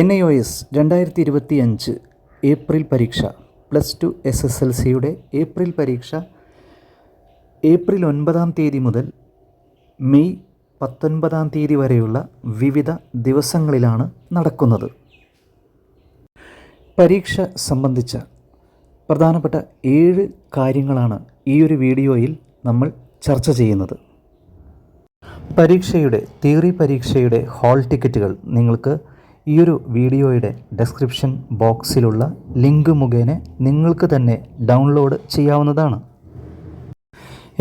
N I O S രണ്ടായിരത്തി ഇരുപത്തി അഞ്ച് ഏപ്രിൽ പരീക്ഷ plus two S S L സിയുടെ ഏപ്രിൽ പരീക്ഷ ഏപ്രിൽ ഒൻപതാം തീയതി മുതൽ മെയ് പത്തൊൻപതാം തീയതി വരെയുള്ള വിവിധ ദിവസങ്ങളിലാണ് നടക്കുന്നത്. പരീക്ഷ സംബന്ധിച്ച പ്രധാനപ്പെട്ട ഏഴ് കാര്യങ്ങളാണ് ഈ ഒരു വീഡിയോയിൽ നമ്മൾ ചർച്ച ചെയ്യുന്നത്. പരീക്ഷയുടെ തിയറി പരീക്ഷയുടെ ഹാൾ ടിക്കറ്റുകൾ നിങ്ങൾക്ക് ഈ ഒരു വീഡിയോയുടെ ഡെസ്ക്രിപ്ഷൻ ബോക്സിലുള്ള ലിങ്ക് മുഖേന നിങ്ങൾക്ക് തന്നെ ഡൗൺലോഡ് ചെയ്യാവുന്നതാണ്.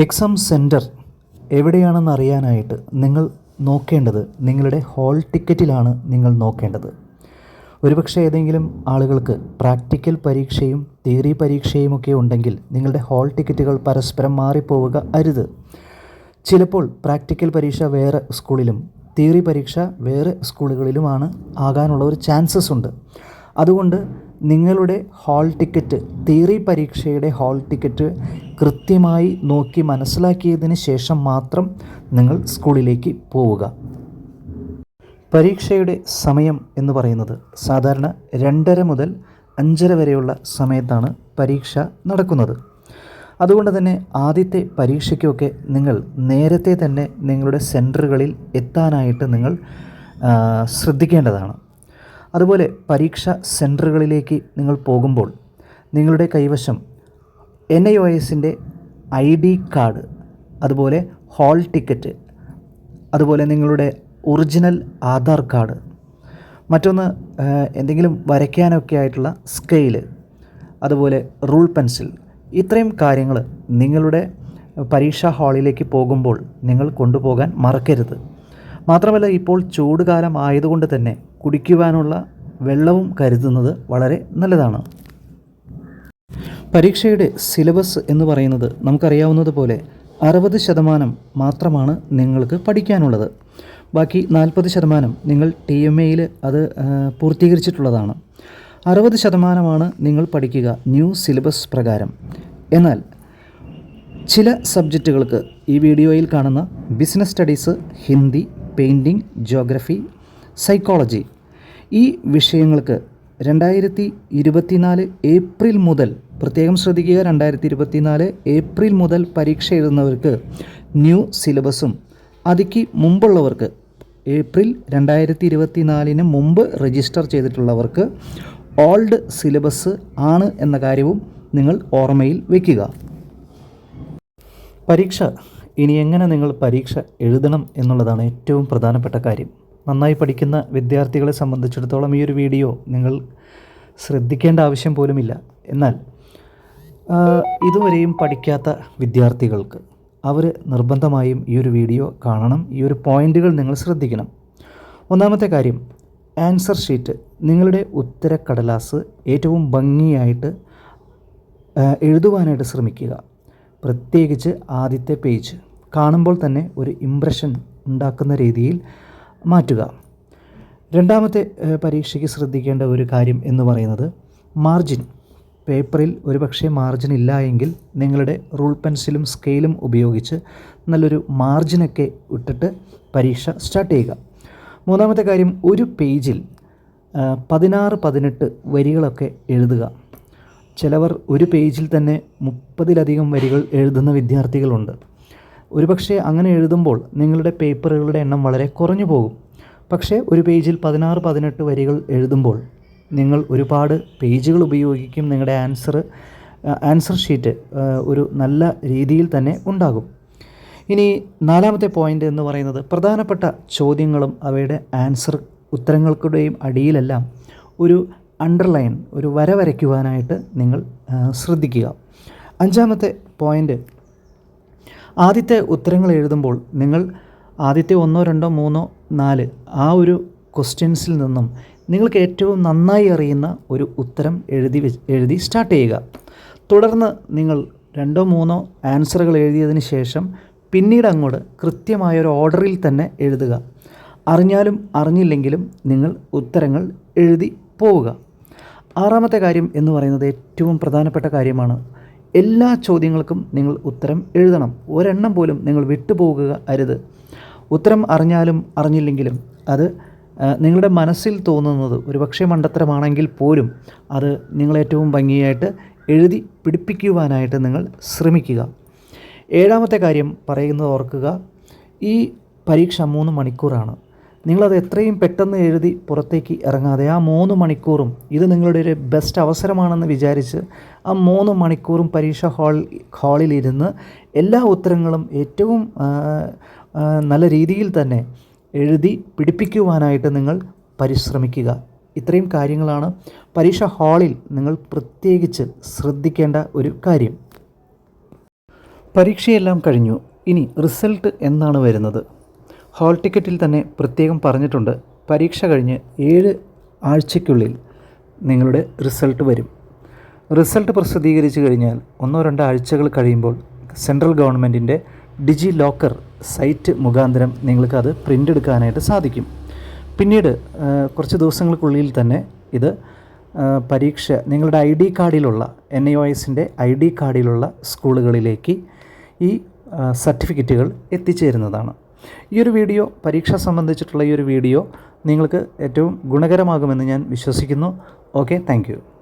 എക്സാം സെന്റർ എവിടെയാണെന്ന് അറിയാനായിട്ട് നിങ്ങൾ നോക്കേണ്ടത് നിങ്ങളുടെ ഹോൾ ടിക്കറ്റിലാണ് നിങ്ങൾ നോക്കേണ്ടത്. ഒരുപക്ഷെ ഏതെങ്കിലും ആളുകൾക്ക് പ്രാക്ടിക്കൽ പരീക്ഷയും തിയറി പരീക്ഷയുമൊക്കെ ഉണ്ടെങ്കിൽ നിങ്ങളുടെ ഹോൾ ടിക്കറ്റുകൾ പരസ്പരം മാറിപ്പോവുക അരുത്. ചിലപ്പോൾ പ്രാക്ടിക്കൽ പരീക്ഷ വേറെ സ്കൂളിലും തിയറി പരീക്ഷ വേറെ സ്കൂളുകളിലുമാണ് ആകാനുള്ള ഒരു ചാൻസസ് ഉണ്ട്. അതുകൊണ്ട് നിങ്ങളുടെ ഹാൾ ടിക്കറ്റ് തിയറി പരീക്ഷയുടെ ഹാൾ ടിക്കറ്റ് കൃത്യമായി നോക്കി മനസ്സിലാക്കിയതിന് ശേഷം മാത്രം നിങ്ങൾ സ്കൂളിലേക്ക് പോവുക. പരീക്ഷയുടെ സമയം എന്ന് പറയുന്നത് സാധാരണ രണ്ടര മുതൽ അഞ്ചര വരെയുള്ള സമയത്താണ് പരീക്ഷ നടക്കുന്നത്. അതുകൊണ്ട് തന്നെ ആദ്യത്തെ പരീക്ഷയ്ക്കൊക്കെ നിങ്ങൾ നേരത്തെ തന്നെ നിങ്ങളുടെ സെന്ററുകളിൽ എത്താനായിട്ട് നിങ്ങൾ ശ്രദ്ധിക്കേണ്ടതാണ്. അതുപോലെ പരീക്ഷ സെന്ററുകളിലേക്ക് നിങ്ങൾ പോകുമ്പോൾ നിങ്ങളുടെ കൈവശം എൻ ഐ ഒ എസിന്റെ ഐ ഡി കാർഡ് അതുപോലെ ഹാൾ ടിക്കറ്റ് അതുപോലെ നിങ്ങളുടെ ഒറിജിനൽ ആധാർ കാർഡ് മറ്റൊന്ന് എന്തെങ്കിലും വരയ്ക്കാനൊക്കെ ആയിട്ടുള്ള സ്കെയിൽ അതുപോലെ റൂൾ പെൻസിൽ ഇത്രയും കാര്യങ്ങൾ നിങ്ങളുടെ പരീക്ഷാ ഹാളിലേക്ക് പോകുമ്പോൾ നിങ്ങൾ കൊണ്ടുപോകാൻ മറക്കരുത്. മാത്രമല്ല ഇപ്പോൾ ചൂടുകാലം ആയതുകൊണ്ട് തന്നെ കുടിക്കുവാനുള്ള വെള്ളവും കരുതുന്നത് വളരെ നല്ലതാണ്. പരീക്ഷയുടെ സിലബസ് എന്ന് പറയുന്നത് നമുക്കറിയാവുന്നതുപോലെ അറുപത് ശതമാനം മാത്രമാണ് നിങ്ങൾക്ക് പഠിക്കാനുള്ളത്. ബാക്കി നാൽപ്പത് ശതമാനം നിങ്ങൾ ടി എം എയിൽ അത് പൂർത്തീകരിച്ചിട്ടുള്ളതാണ്. അറുപത് ശതമാനമാണ് നിങ്ങൾ പഠിക്കുക ന്യൂ സിലബസ് പ്രകാരം. എന്നാൽ ചില സബ്ജക്റ്റുകൾക്ക് ഈ വീഡിയോയിൽ കാണുന്ന business studies Hindi painting geography psychology ഈ വിഷയങ്ങൾക്ക് രണ്ടായിരത്തി ഇരുപത്തിനാല് ഏപ്രിൽ മുതൽ പ്രത്യേകം ശ്രദ്ധിക്കുക രണ്ടായിരത്തി ഇരുപത്തിനാല് ഏപ്രിൽ മുതൽ പരീക്ഷ എഴുതുന്നവർക്ക് ന്യൂ സിലബസും അതിക്ക് മുമ്പുള്ളവർക്ക് ഏപ്രിൽ രണ്ടായിരത്തി ഇരുപത്തിനാലിന് മുമ്പ് രജിസ്റ്റർ ചെയ്തിട്ടുള്ളവർക്ക് ഓൾഡ് സിലബസ് ആണ് എന്ന കാര്യവും നിങ്ങൾ ഓർമ്മയിൽ വയ്ക്കുക പരീക്ഷ. ഇനി എങ്ങനെ നിങ്ങൾ പരീക്ഷ എഴുതണം എന്നുള്ളതാണ് ഏറ്റവും പ്രധാനപ്പെട്ട കാര്യം. നന്നായി പഠിക്കുന്ന വിദ്യാർത്ഥികളെ സംബന്ധിച്ചിടത്തോളം ഈ ഒരു വീഡിയോ നിങ്ങൾ ശ്രദ്ധിക്കേണ്ട ആവശ്യം പോലുമില്ല. എന്നാൽ ഇതുവരെയും പഠിക്കാത്ത വിദ്യാർത്ഥികൾക്ക് അവർ നിർബന്ധമായും ഈ ഒരു വീഡിയോ കാണണം. ഈ ഒരു പോയിന്റുകൾ നിങ്ങൾ ശ്രദ്ധിക്കണം. ഒന്നാമത്തെ കാര്യം ആൻസർ ഷീറ്റ് നിങ്ങളുടെ ഉത്തരക്കടലാസ് ഏറ്റവും ഭംഗിയായിട്ട് എഴുതുവാനായിട്ട് ശ്രമിക്കുക. പ്രത്യേകിച്ച് ആദ്യത്തെ പേജ്. കാണുമ്പോൾ തന്നെ ഒരു ഇംപ്രഷൻ ഉണ്ടാക്കുന്ന രീതിയിൽ മാറ്റുക. രണ്ടാമത്തെ പരീക്ഷയ്ക്ക് ശ്രദ്ധിക്കേണ്ട ഒരു കാര്യം എന്ന് പറയുന്നത് മാർജിൻ പേപ്പറിൽ ഒരുപക്ഷെ മാർജിൻ ഇല്ല എങ്കിൽ നിങ്ങളുടെ റൂൾ പെൻസിലും സ്കെയിലും ഉപയോഗിച്ച് നല്ലൊരു മാർജിനൊക്കെ ഇട്ടിട്ട് പരീക്ഷ സ്റ്റാർട്ട് ചെയ്യുക. മൂന്നാമത്തെ കാര്യം ഒരു പേജിൽ പതിനാറ് പതിനെട്ട് വരികളൊക്കെ എഴുതുക. ചിലവർ ഒരു പേജിൽ തന്നെ മുപ്പതിലധികം വരികൾ എഴുതുന്ന വിദ്യാർത്ഥികളുണ്ട്. ഒരുപക്ഷെ അങ്ങനെ എഴുതുമ്പോൾ നിങ്ങളുടെ പേപ്പറുകളുടെ എണ്ണം വളരെ കുറഞ്ഞു പോകും. പക്ഷേ ഒരു പേജിൽ പതിനാറ് പതിനെട്ട് വരികൾ എഴുതുമ്പോൾ നിങ്ങൾ ഒരുപാട് പേജുകൾ ഉപയോഗിക്കും നിങ്ങളുടെ ആൻസർ ആൻസർ ഷീറ്റ് ഒരു നല്ല രീതിയിൽ തന്നെ ഉണ്ടാകും. ഇനി നാലാമത്തെ പോയിന്റ് എന്ന് പറയുന്നത് പ്രധാനപ്പെട്ട ചോദ്യങ്ങളും അവയുടെ ആൻസർ ഉത്തരങ്ങൾക്കുടെയും അടിയിലെല്ലാം ഒരു അണ്ടർലൈൻ ഒരു വര വരയ്ക്കുവാനായിട്ട് നിങ്ങൾ ശ്രദ്ധിക്കുക. അഞ്ചാമത്തെ പോയിന്റ് ആദ്യത്തെ ഉത്തരങ്ങൾ എഴുതുമ്പോൾ നിങ്ങൾ ആദ്യത്തെ ഒന്നോ രണ്ടോ മൂന്നോ നാല് ആ ഒരു ക്വസ്റ്റ്യൻസിൽ നിന്നും നിങ്ങൾക്ക് ഏറ്റവും നന്നായി അറിയുന്ന ഒരു ഉത്തരം എഴുതി എഴുതി സ്റ്റാർട്ട് ചെയ്യുക. തുടർന്ന് നിങ്ങൾ രണ്ടോ മൂന്നോ ആൻസറുകൾ എഴുതിയതിന് ശേഷം പിന്നീട് അങ്ങോട്ട് കൃത്യമായ ഒരു ഓർഡറിൽ തന്നെ എഴുതുക. അറിഞ്ഞാലും അറിഞ്ഞില്ലെങ്കിലും നിങ്ങൾ ഉത്തരങ്ങൾ എഴുതി പോവുക. ആറാമത്തെ കാര്യം എന്ന് പറയുന്നത് ഏറ്റവും പ്രധാനപ്പെട്ട കാര്യമാണ്. എല്ലാ ചോദ്യങ്ങൾക്കും നിങ്ങൾ ഉത്തരം എഴുതണം. ഒരെണ്ണം പോലും നിങ്ങൾ വിട്ടുപോകുക അരുത്. ഉത്തരം അറിഞ്ഞാലും അറിഞ്ഞില്ലെങ്കിലും അത് നിങ്ങളുടെ മനസ്സിൽ തോന്നുന്നത് ഒരു പക്ഷേ മണ്ടത്തരമാണെങ്കിൽ പോലും അത് നിങ്ങളേറ്റവും ഭംഗിയായിട്ട് എഴുതി പിടിപ്പിക്കുവാനായിട്ട് നിങ്ങൾ ശ്രമിക്കുക. ഏഴാമത്തെ കാര്യം പറയുന്നത് ഓർക്കുക. ഈ പരീക്ഷ മൂന്ന് മണിക്കൂറാണ്. നിങ്ങളത് എത്രയും പെട്ടെന്ന് എഴുതി പുറത്തേക്ക് ഇറങ്ങാതെ ആ മൂന്ന് മണിക്കൂറും ഇത് നിങ്ങളുടെ ഒരു ബെസ്റ്റ് അവസരമാണെന്ന് വിചാരിച്ച് ആ മൂന്ന് മണിക്കൂറും പരീക്ഷ ഹാൾ ഹാളിലിരുന്ന് എല്ലാ ഉത്തരങ്ങളും ഏറ്റവും നല്ല രീതിയിൽ തന്നെ എഴുതി പിടിപ്പിക്കുവാനായിട്ട് നിങ്ങൾ പരിശ്രമിക്കുക. ഇത്രയും കാര്യങ്ങളാണ് പരീക്ഷ ഹാളിൽ നിങ്ങൾ പ്രത്യേകിച്ച് ശ്രദ്ധിക്കേണ്ട ഒരു കാര്യം. പരീക്ഷയെല്ലാം കഴിഞ്ഞു. ഇനി റിസൾട്ട് എന്നാണ് വരുന്നത്? ഹാൾ ടിക്കറ്റിൽ തന്നെ പ്രത്യേകം പറഞ്ഞിട്ടുണ്ട്. പരീക്ഷ കഴിഞ്ഞ് ഏഴ് ആഴ്ചയ്ക്കുള്ളിൽ നിങ്ങളുടെ റിസൾട്ട് വരും. റിസൾട്ട് പ്രസിദ്ധീകരിച്ചു കഴിഞ്ഞാൽ ഒന്നോ രണ്ടോ ആഴ്ചകൾ കഴിയുമ്പോൾ സെൻട്രൽ ഗവൺമെന്റിന്റെ ഡിജി ലോക്കർ സൈറ്റ് മുഖാന്തരം നിങ്ങൾക്കത് പ്രിന്റ് എടുക്കാനായിട്ട് സാധിക്കും. പിന്നീട് കുറച്ച് ദിവസങ്ങൾക്കുള്ളിൽ തന്നെ ഇത് പരീക്ഷ നിങ്ങളുടെ ഐ ഡി കാർഡിലുള്ള എൻ ഐ ഒ എസിന്റെ ഐ ഡി കാർഡിലുള്ള സ്കൂളുകളിലേക്ക് ഈ സർട്ടിഫിക്കറ്റുകൾ എത്തിച്ചേരുന്നതാണ്. ഈ ഒരു വീഡിയോ പരീക്ഷ സംബന്ധിച്ചിട്ടുള്ള ഈ ഒരു വീഡിയോ നിങ്ങൾക്ക് ഏറ്റവും ഗുണകരമാകുമെന്ന് ഞാൻ വിശ്വസിക്കുന്നു. Okay thank